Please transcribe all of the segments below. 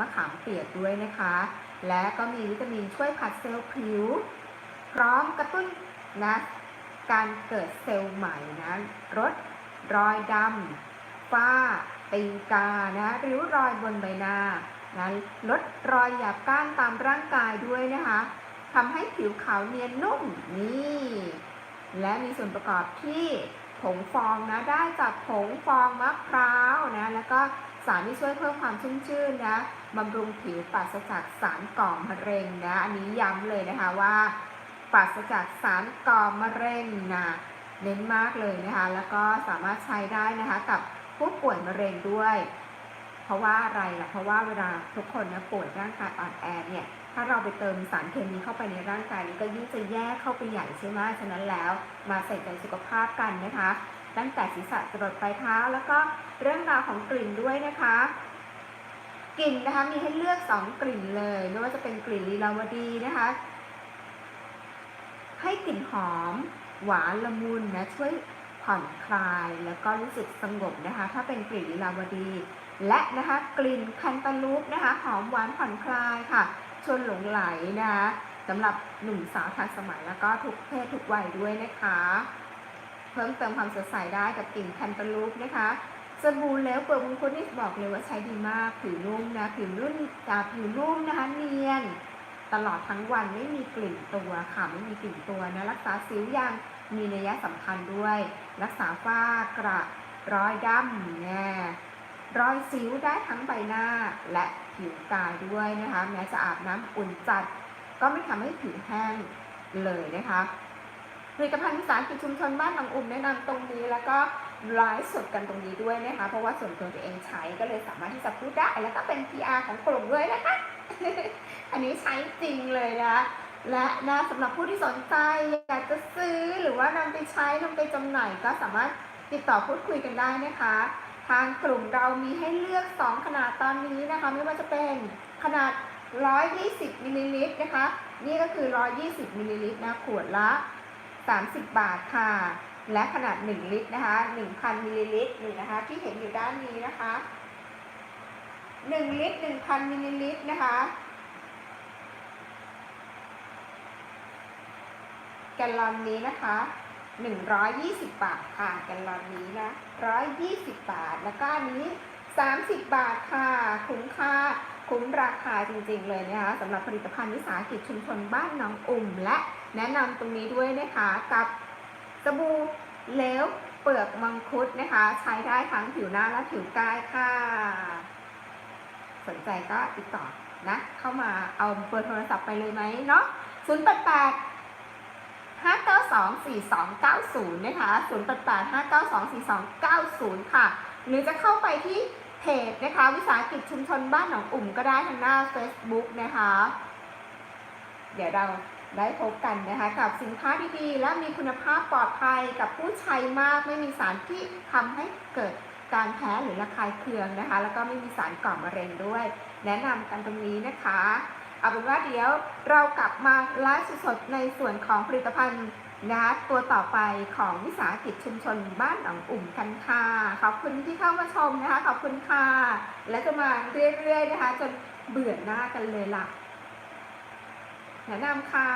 มะขามเปียกด้วยนะคะ และก็มีวิตามินช่วยผัดเซลล์ผิว พร้อมกระตุ้นนะการเกิดเซลล์ใหม่นะลดรอยดำฝ้าตีกานะริ้วรอยบนใบหน้านะลดรอยหยาบก้านตามร่างกายด้วยนะคะทำให้ผิวขาวเนียนนุ่มนี่และมีส่วนประกอบที่ผงฟองนะได้จากผงฟองมะพร้าวนะแล้วก็ สารที่ช่วยเพิ่มความชุ่มชื่นนะบำรุงผิวปราศจากสารก่อมะเร็งนะอันนี้ย้ำเลยนะคะว่าปราศจากสารก่อมะเร็งนะเน้นมากเลยนะคะ แล้วก็สามารถใช้ได้นะคะกับผู้ป่วยมะเร็งด้วย เพราะว่าอะไรล่ะ เพราะว่าเวลาทุกคนนะป่วยร่างกายอ่อนแอเนี่ย ถ้าเราไปเติมสารเคมีเข้าไปในร่างกายนี้ก็ยิ่งจะแย่เข้าไปใหญ่ใช่ไหมฉะนั้นแล้ว มาใส่ใจสุขภาพกันนะคะ ตั้งแต่ศีรษะจรดปลายเท้า แล้วก็เรื่องราวของกลิ่นด้วยนะคะ กลิ่นนะคะมีให้เลือก 2 กลิ่นเลยไม่ว่าจะเป็นกลิ่นลีลาวดีนะคะ ให้กลิ่นหอม หวานละมุนนะช่วยผ่อนคลายแล้วก็รู้สึกสงบนะคะ ถ้าเป็นกลิ่นลีลาวดี และนะคะกลิ่นแคนตาลูปนะคะ หอมหวานผ่อนคลายค่ะชวนหลงไหลนะคะสำหรับหนุ่มสาวทันสมัยแล้วก็ทุกเพศทุกวัยด้วยนะคะ เพิ่มเติมความสดใสได้กับกลิ่นแคนตาลูปนะคะสบู่แล้วเปลือกมงคุดนี่บอกเลยว่าใช้ดีมาก ผิวนุ่มนะ ผิวนุ่มจาผิวนุ่มนะคะเนียน ตลอดทั้งวันไม่มีกลิ่นตัวค่ะ ไม่มีกลิ่นตัวนะ รักษาสิวยังมีนัยสำคัญด้วย รักษาฝ้ากระรอยดำแน่รอยสิวได้ทั้งใบหน้าและผิวกายด้วยนะคะ แม้จะอาบน้ำอุ่นจัด ก็ไม่ทำให้ผิวแห้งเลยนะคะ ผลิตภัณฑ์วิสาหกิจชุมชนบ้านหนองอุ่มแนะนำตรงนี้แล้วก็ไลฟ์สดกันตรงนี้ด้วยนะคะ เพราะว่าส่วนตัวตัวเองใช้ก็เลยสามารถที่จะพูดได้แล้วก็เป็น PR ของกลุ่มด้วยนะคะ อันนี้ใช้จริงเลยนะและนะสำหรับผู้ที่สนใจอยากจะซื้อหรือว่านำไปใช้นำไปจำหน่ายก็สามารถติดต่อพูดคุยกันได้นะคะ ทางกลุ่มเรามีให้เลือก 2 ขนาดตอนนี้นะคะ ไม่ว่าจะเป็นขนาด 120มิลลิลิตรนะคะ นี่ก็คือ 120มิลลิลิตรนะขวดละ 30 บาทค่ะ และขนาด 1 ลิตรนะคะ 1,000มิลลิลิตรนี่นะคะ ที่เห็นอยู่ด้านนี้นะคะ 1 ลิตร 1,000มิลลิลิตรนะคะ แกลลอนนี้นะคะ120 บาทค่ะแกลลอนนี้นะ 120 บาท แล้วก็อันนี้ 30 บาทค่ะ คุ้มค่า คุ้มราคาจริงๆเลยนะคะสำหรับผลิตภัณฑ์วิสาหกิจชุมชนบ้านหน้องอุ่ม และแนะนำตรงนี้ด้วยนะคะกับสบู่เหลวเปลือกมังคุดนะคะ ใช้ได้ทั้งผิวหน้าและผิวกายค่ะ สนใจก็ติดต่อนะ เข้ามาเอาเบอร์โทรศัพท์ไปเลยไหมเนาะ0 8 8 5924290 นะคะ 088 5924290 ค่ะ หรือจะเข้าไปที่ เพจนะคะ วิสาหกิจชุมชนบ้านหนองอุ่มก็ได้ทางหน้า Facebook นะคะ เดี๋ยวเราได้พบกันนะคะ กับสินค้าดีๆ และมีคุณภาพปลอดภัยกับผู้ใช้มากไม่มีสารที่ทำให้เกิดการแพ้หรือระคายเคืองนะคะ แล้วก็ไม่มีสารก่อมะเร็งด้วย แนะนำกันตรงนี้นะคะ เอาเป็นว่าเดี๋ยวเรากลับมาไลฟ์สดในส่วนของผลิตภัณฑ์นะคะตัวต่อไปของวิสาหกิจชุมชนบ้านหนองอุ่มกันค่ะขอบคุณที่เข้ามาชมนะคะขอบคุณค่ะ และจะมาเรื่อยๆนะคะ จนเบื่อหน้ากันเลยล่ะแนะนำค่ะ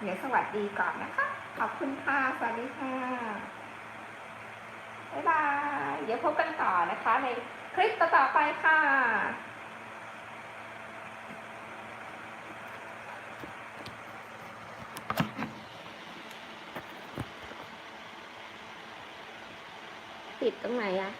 เดี๋ยวสวัสดีก่อนนะคะ ขอบคุณค่ะ สวัสดีค่ะ บ๊ายบาย เดี๋ยวพบกันต่อนะคะใน คลิปต่อๆไปค่ะติดตรงไหนอะ